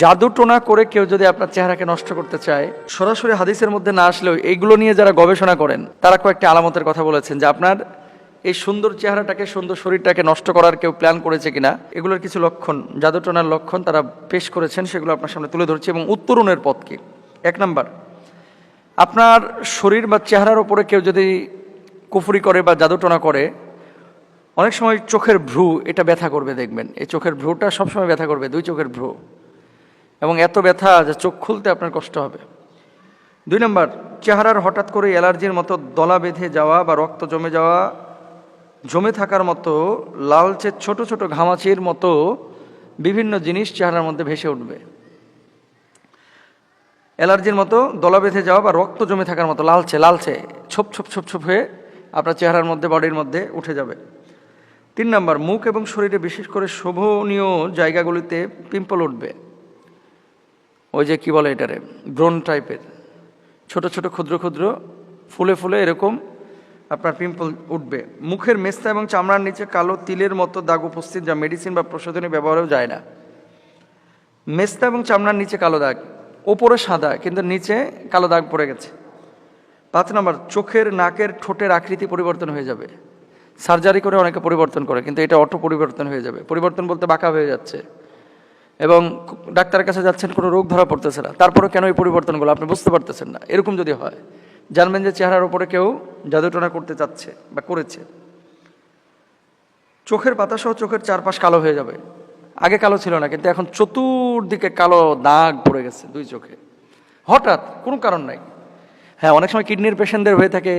জাদু টোনা করে কেউ যদি আপনার চেহারাকে নষ্ট করতে চায়, সরাসরি হাদিসের মধ্যে না আসলেও এইগুলো নিয়ে যারা গবেষণা করেন, তারা কয়েকটি আলামতের কথা বলেছেন যে আপনার এই সুন্দর চেহারাটাকে, সুন্দর শরীরটাকে নষ্ট করার কেউ প্ল্যান করেছে কিনা, এগুলোর কিছু লক্ষণ, জাদু টোনার লক্ষণ তারা পেশ করেছেন, সেগুলো আপনার সামনে তুলে ধরছি এবং উত্তরণের পথ কি এক নাম্বার, আপনার শরীর বা চেহারার ওপরে কেউ যদি কুফুরি করে বা জাদুটোনা করে, অনেক সময় চোখের ভ্রু এটা ব্যথা করবে, দেখবেন। এই চোখের ভ্রুটা সবসময় ব্যথা করবে, দুই চোখের ভ্রু। এবং এত ব্যথা যে চোখ খুলতে আপনার কষ্ট হবে। দুই নম্বর, চেহারার হঠাৎ করে অ্যালার্জির মতো দলা বেঁধে যাওয়া বা রক্ত জমে যাওয়া, জমে থাকার মতো লালচে ছোট ছোট ঘামাচির মতো বিভিন্ন জিনিস চেহারার মধ্যে ভেসে উঠবে। অ্যালার্জির মতো দলা বেঁধে যাওয়া বা রক্ত জমে থাকার মতো লালচে লালচে, ছোপ ছোপ ছোপ ছোপ হয়ে আপনার চেহারার মধ্যে, বডির মধ্যে উঠে যাবে। তিন নম্বর, মুখ এবং শরীরে বিশেষ করে শোভনীয় জায়গাগুলিতে পিম্পল উঠবে। ওই যে কি বলে এটারে? ব্রোন টাইপের ছোট ছোট, ক্ষুদ্র ক্ষুদ্র, ফুলে ফুলে এরকম আপনার পিম্পল উঠবে। মুখের মেস্তা এবং চামড়ার নিচে কালো তিলের মতো দাগ উপস্থিত যা মেডিসিন বা প্রসাধনী ব্যবহারেও যায় না। মেস্তা এবং চামড়ার নিচে কালো দাগ, ওপরে সাদা, কিন্তু নিচে কালো দাগ পড়ে গেছে। পাঁচ নম্বর, চোখের, নাকের, ঠোঁটের আকৃতি পরিবর্তন হয়ে যাবে। সার্জারি করে অনেকে পরিবর্তন করে, কিন্তু এটা অটো পরিবর্তন হয়ে যাবে। পরিবর্তন বলতে বাঁকা হয়ে যাচ্ছে। এবং ডাক্তারের কাছে যাচ্ছেন, কোনো রোগ ধরা পড়তেছে না। তারপরে কেন এই পরিবর্তনগুলো আপনি বুঝতে পারতেছেন না? এরকম যদি হয়, জানবেন যে চেহারার উপরে কেউ জাদুটনা করতে চাচ্ছে বা করেছে। চোখের পাতা সহ চোখের চারপাশ কালো হয়ে যাবে। আগে কালো ছিল না, কিন্তু এখন চতুর্দিকে কালো দাগ পড়ে গেছে দুই চোখে। হঠাৎ কোনো কারণ নাই। হ্যাঁ অনেক সময় কিডনির পেশেন্টদের হয়ে থাকে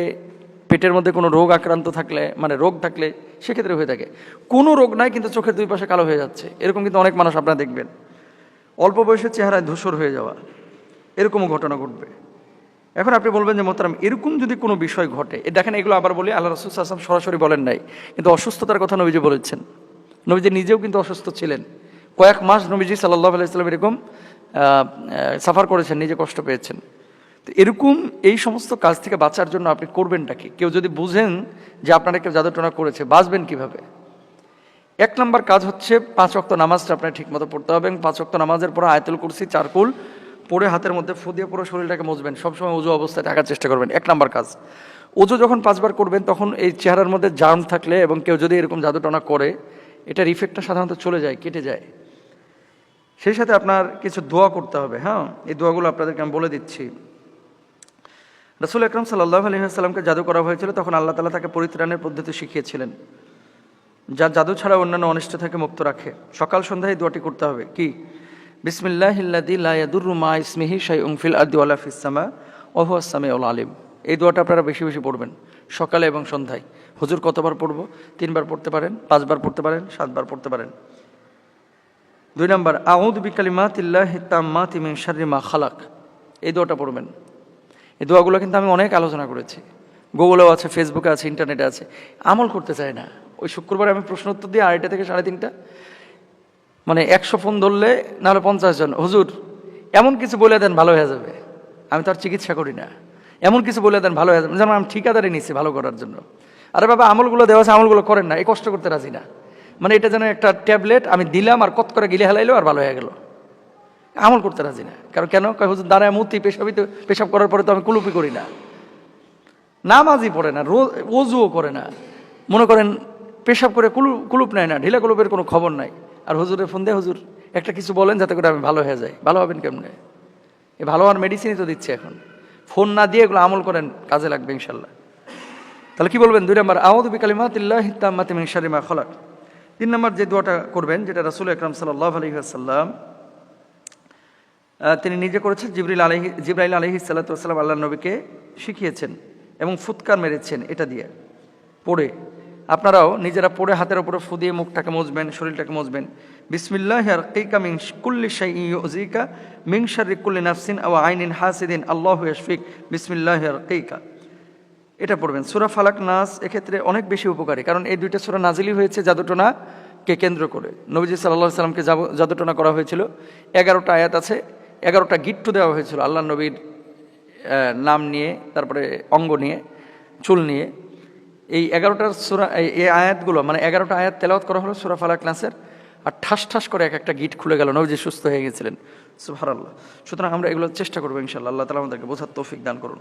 পেটের মধ্যে কোনো রোগ আক্রান্ত থাকলে মানে রোগ থাকলে সেক্ষেত্রে হয়ে থাকে। কোনো রোগ নাই, কিন্তু চোখের দুই পাশে কালো হয়ে যাচ্ছে। এরকম কিন্তু অনেক মানুষ আপনারা দেখবেন। অল্প বয়সের চেহারায় ধূসর হয়ে যাওয়া। এরকমও ঘটনা ঘটবে। এখন আপনি বলবেন যে, মোহতারাম, এরকম যদি কোনো বিষয় ঘটে দেখেন এগুলো আবার বলি, আল্লাহ রসুল আসলাম সরাসরি বলেন নাই, কিন্তু অসুস্থতার কথা নবীজি বলেছেন। নবীজি নিজেও কিন্তু অসুস্থ ছিলেন। কয়েক মাস নবীজি সাল্লাহ আলাইসাল্লাম এরকম সাফার করেছেন, নিজে কষ্ট পেয়েছেন। এরকম এই সমস্ত কাজ থেকে বাঁচার জন্য আপনি করবেনটা কি? কেউ যদি বুঝেন যে আপনারা কেউ জাদুটনা করেছে, বাঁচবেন কীভাবে? এক নম্বর কাজ হচ্ছে পাঁচ অক্ত নামাজটা আপনার ঠিকমতো পড়তে হবে এবং পাঁচ অক্ত নামাজের পর আয়তুল কুরসি চারকুল পরে হাতের মধ্যে ফু দিয়ে পুরো শরীরটাকে মুছবেন সবসময় উজু অবস্থায় থাকার চেষ্টা করবেন। এক নম্বর কাজ। উজু যখন পাঁচবার করবেন তখন এই চেহারার মধ্যে জার্ম থাকলে এবং কেউ যদি এরকম জাদুটনা করে এটার ইফেক্টটা সাধারণত চলে যায়, কেটে যায়। সেই সাথে আপনার কিছু দোয়া করতে হবে হ্যাঁ? এই দোয়াগুলো আপনাদেরকে আমি বলে দিচ্ছি। রসুল আকরম সাল্লাহ আলহিহাস্লামকে জাদু করা হয়েছিল, তখন আল্লাহ তালা তাকে পরিত্রাণের পদ্ধতি শিখিয়েছিলেন। যা জাদু ছাড়া অন্যান্য অনিষ্ট থেকে মুক্ত রাখে। সকাল সন্ধ্যায় এই দোয়াটি করতে হবে। কি? বিসমিল্লাহিল্লাদিল্লাদুরুমা ইসমিহি শাই উংফিল আদিওয়ালা ফিসামা ওহু আসামে ওল আলিম। এই দোয়াটা আপনারা বেশি বেশি পড়বেন, সকালে এবং সন্ধ্যায়। হুজুর কতবার পড়ব? তিনবার পড়তে পারেন, পাঁচবার পড়তে পারেন, সাতবার পড়তে পারেন। দুই নম্বর আউদ বিকালিমাত ইল্লাহ তাম্মাত ইমিন শারিমা খালাক। এই দোয়াটা পড়বেন। এই দোয়াগুলো কিন্তু আমি অনেক আলোচনা করেছি। গুগলেও আছে ফেসবুকে আছে ইন্টারনেটে আছে। আমল করতে চায় না। ওই শুক্রবার আমি প্রশ্ন উত্তর দিই আড়াইটা থেকে সাড়ে তিনটা। মানে একশো ফোন ধরলে নাহলে পঞ্চাশ জন। হুজুর, এমন কিছু বলে দেন ভালো হয়ে যাবে। আমি তো আর চিকিৎসা করি না। এমন কিছু বলে দেন ভালো হয়ে যাবে। যেমন আমি ঠিকাদারি নিচ্ছি ভালো করার জন্য। আরে বাবা, আমলগুলো দেওয়া আছে, আমলগুলো করেন না। এই কষ্ট করতে রাজি না। মানে এটা যেন একটা ট্যাবলেট আমি দিলাম আর কত করে গিলে হেলাইলো আর ভালো হয়ে গেল। আমল করতে রাজি না। কারণ কেন? হুজুর, দাঁড়ায় মূর্তি পেশাবি তো, পেশাব করার পরে তো আমি কুলুপি করি না। নামাজই পড়ে না, রোজ ওজুও করে না। মনে করেন, পেশাব করে কুলু, কুলুপ নেয় না, ঢিলা কুলুপের কোনো খবর নাই। আর হুজুরে ফোন দিয়ে, হুজুর, একটা কিছু বলেন যাতে করে আমি ভালো হয়ে যাই। ভালো হবেন কেমনে? এ ভালো হওয়ার মেডিসিনই তো দিচ্ছে এখন। ফোন না দিয়ে এগুলো আমল করেন, কাজে লাগবে ইনশাল্লাহ তাহলে কি বলবেন? দুই নম্বর আউদ বিকালিমাতিল্লাহ হিত্তাম্মাতি মিন শারিমা খলাক। তিন নম্বর যে দোয়াটা করবেন, যেটা রাসুল আকরাম সাল্লাহ আলহিহাসাল্লাম তিনি নিজে করেছেন, জিবরিল আলহি জিব্রাইল আলহি সাল্লাতাম আল্লাহ নবীকে শিখিয়েছেন এবং ফুৎকার মেরেছেন এটা দিয়ে। পড়ে। আপনারাও নিজেরা পড়ে হাতের ওপরে ফু দিয়ে মুখটাকে মজবেন, শরীরটাকে মুছবেন বিসমিল্লাহ কেকা মিং কুল্লি শাইকা মিং শারি কুল্লি নাফসিন আও আইনিন হাসিদিন, আল্লাহ শফিক বিসমিল্লাহ কেকা এটা পড়বেন। সুরা ফালাক নাস এক্ষেত্রে অনেক বেশি উপকারী, কারণ এই দুইটা সুরা নাজিলি হয়েছে জাদুটোনাকে কেন্দ্র করে। নবীজি সাল্লাহ সাল্লামকে জাদুটোনা করা হয়েছিল। এগারোটা আয়াত আছে। এগারোটা গিট্টু দেওয়া হয়েছিল আল্লাহ নবীর নাম নিয়ে, তারপরে অঙ্গ নিয়ে, চুল নিয়ে। এই এগারোটার সুরা, এই আয়াতগুলো মানে এগারোটা আয়াত তেলাওয়াত করা হলো সুরা ফালা ক্লাসের আর ঠাস ঠাস করে এক একটা গিট খুলে গেল, নবীজি সুস্থ হয়ে গেছিলেন। সুবহানাল্লাহ। সুতরাং আমরা এগুলো চেষ্টা করব ইনশাল্লাহ আল্লাহ তালা আমাদেরকে বোঝার তৌফিক দান করুন।